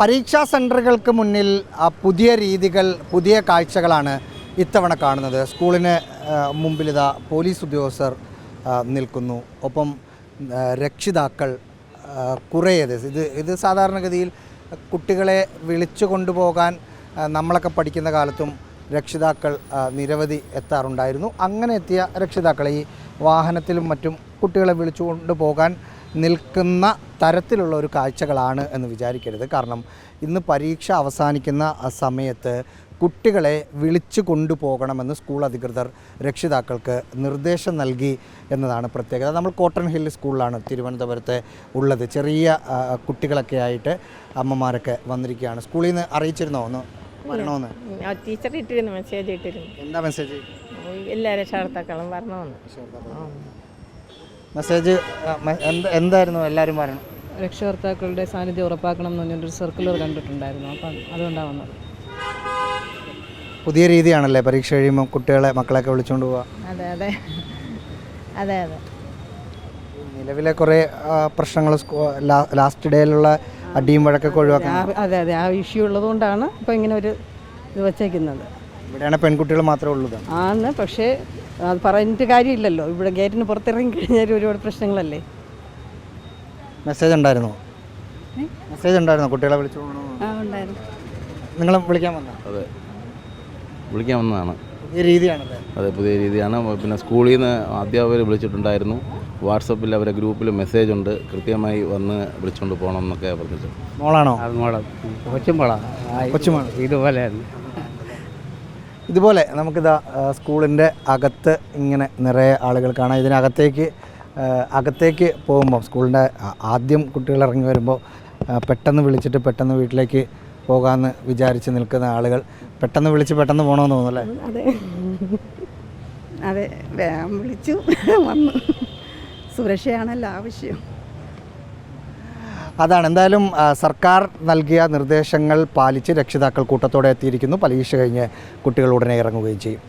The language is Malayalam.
പരീക്ഷാ സെന്ററുകൾക്ക് മുന്നിൽ പുതിയ രീതികൾ പുതിയ കാഴ്ചകളാണ് ഇത്തവണ കാണുന്നത്. സ്കൂളിന് മുമ്പിലിതാ പോലീസ് ഉദ്യോഗസ്ഥർ നിൽക്കുന്നു. ഒപ്പം രക്ഷിതാക്കൾ കുറേയത്. ഇത് ഇത് സാധാരണഗതിയിൽ കുട്ടികളെ വിളിച്ചു കൊണ്ടുപോകാൻ നമ്മളൊക്കെ പഠിക്കുന്ന കാലത്തും രക്ഷിതാക്കൾ നിരവധി എത്താറുണ്ടായിരുന്നു. അങ്ങനെ എത്തിയ രക്ഷിതാക്കളെ ഈ വാഹനത്തിലും മറ്റും കുട്ടികളെ വിളിച്ചു കൊണ്ടുപോകാൻ നിൽക്കുന്ന തരത്തിലുള്ള ഒരു കാഴ്ചകളാണ് എന്ന് വിചാരിക്കരുത്. കാരണം ഇന്ന് പരീക്ഷ അവസാനിക്കുന്ന സമയത്ത് കുട്ടികളെ വിളിച്ചു കൊണ്ടുപോകണമെന്ന് സ്കൂൾ അധികൃതർ രക്ഷിതാക്കൾക്ക് നിർദ്ദേശം നൽകി എന്നതാണ് പ്രത്യേകത. നമ്മൾ കോട്ടൺ ഹിൽ സ്കൂളിലാണ് തിരുവനന്തപുരത്ത് ഉള്ളത്. ചെറിയ കുട്ടികളൊക്കെ ആയിട്ട് അമ്മമാരൊക്കെ വന്നിരിക്കുകയാണ്. സ്കൂളിൽ നിന്ന് അറിയിച്ചിരുന്നോ? ഒന്ന് വരണമെന്ന്? ടീച്ചർ ഇട്ടിരുന്നു. മെസ്സേജ് ഇട്ടിരുന്നു. എന്താ മെസ്സേജ്? എല്ലാ രക്ഷാകർത്താക്കളും വരണമെന്ന്. മെസ്സേജ് എന്തായിരുന്നു എല്ലാവരും പറയണം? രക്ഷകർത്താക്കളുടെ സാന്നിധ്യം ഉറപ്പാക്കണം എന്ന് പറഞ്ഞൊരു സർക്കുലർ കണ്ടിട്ടുണ്ടായിരുന്നു. അപ്പം അതുകൊണ്ടാണ് വന്നത്. പുതിയ രീതിയാണല്ലേ പരീക്ഷ കഴിയുമ്പോൾ കുട്ടികളെ മക്കളൊക്കെ വിളിച്ചുകൊണ്ട് പോവാ? അതെ അതെ. അതെ അതെ. നിലവിലെ കുറേ പ്രശ്നങ്ങൾ ലാസ്റ്റ് ഡേയിലുള്ള അടിയും വഴക്കൊക്കെ ഒഴിവാക്കാൻ അതെ അതെ ആ ഇഷ്യൂ ഉള്ളതുകൊണ്ടാണ് ഇപ്പോൾ ഇങ്ങനെ ഒരു ഇത് വച്ചേക്കുന്നത്. ഇവിടെയാണ് പെൺകുട്ടികൾ മാത്രമേ ഉള്ളൂ ആണ് പക്ഷേ അത് പറഞ്ഞിട്ട് കാര്യമില്ലല്ലോ. ഇവിടെ ഗേറ്റിന് പുറത്തിറങ്ങി കഴിഞ്ഞാൽ ഒരുപാട് പ്രശ്നങ്ങളല്ലേ? മെസ്സേജ് ഉണ്ടായിരുന്നോ? മെസ്സേജ് ഉണ്ടായിരുന്നോ? കുട്ടികളെ വിളിച്ചു? ആ ഉണ്ടായിരുന്നു. നിങ്ങൾ വിളിക്കാൻ വന്ന അതെ. വിളിക്കാൻ വന്നതാണ്. പുതിയ രീതിയാണല്ലേ? അതെ പുതിയ രീതിയാണ്. പിന്നെ സ്കൂളിൽ നിന്ന് അധ്യാപകർ വിളിച്ചിട്ടുണ്ടായിരുന്നു. വാട്സപ്പിൽ അവരെ ഗ്രൂപ്പിൽ മെസ്സേജ് ഉണ്ട്. കൃത്യമായി വന്ന് വിളിച്ചുകൊണ്ട് പോകണം എന്നൊക്കെ പറഞ്ഞിട്ട്. മോളാണോ? അത് കൊച്ചുമോളാണ് കൊച്ചുമോളാണ് ഇതുപോലെ ഇതുപോലെ നമുക്കിതാ സ്കൂളിന്റെ അകത്ത് ഇങ്ങനെ നിറയെ ആളുകൾ കാണാം. ഇതിനകത്തേക്ക് അകത്തേക്ക് പോകുമ്പോൾ സ്കൂളിന്റെ ആദ്യം കുട്ടികൾ ഇറങ്ങി വരുമ്പോൾ പെട്ടെന്ന് വിളിച്ചിട്ട് പെട്ടെന്ന് വീട്ടിലേക്ക് പോകാമെന്ന് വിചാരിച്ച് നിൽക്കുന്ന ആളുകൾ പെട്ടെന്ന് വിളിച്ച് പെട്ടെന്ന് പോകണമെന്ന് തോന്നുന്നു അല്ലേ? അതെ. അതെ വിളിച്ചു വന്നു. സുരക്ഷയാണല്ലോ ആവശ്യം അതാണ്. എന്തായാലും സർക്കാർ നൽകിയ നിർദ്ദേശങ്ങൾ പാലിച്ച് രക്ഷിതാക്കൾ കൂട്ടത്തോടെ എത്തിയിരിക്കുന്നു. പരീക്ഷ കഴിഞ്ഞ് കുട്ടികൾ ഉടനെ ഇറങ്ങുകയും ചെയ്യും.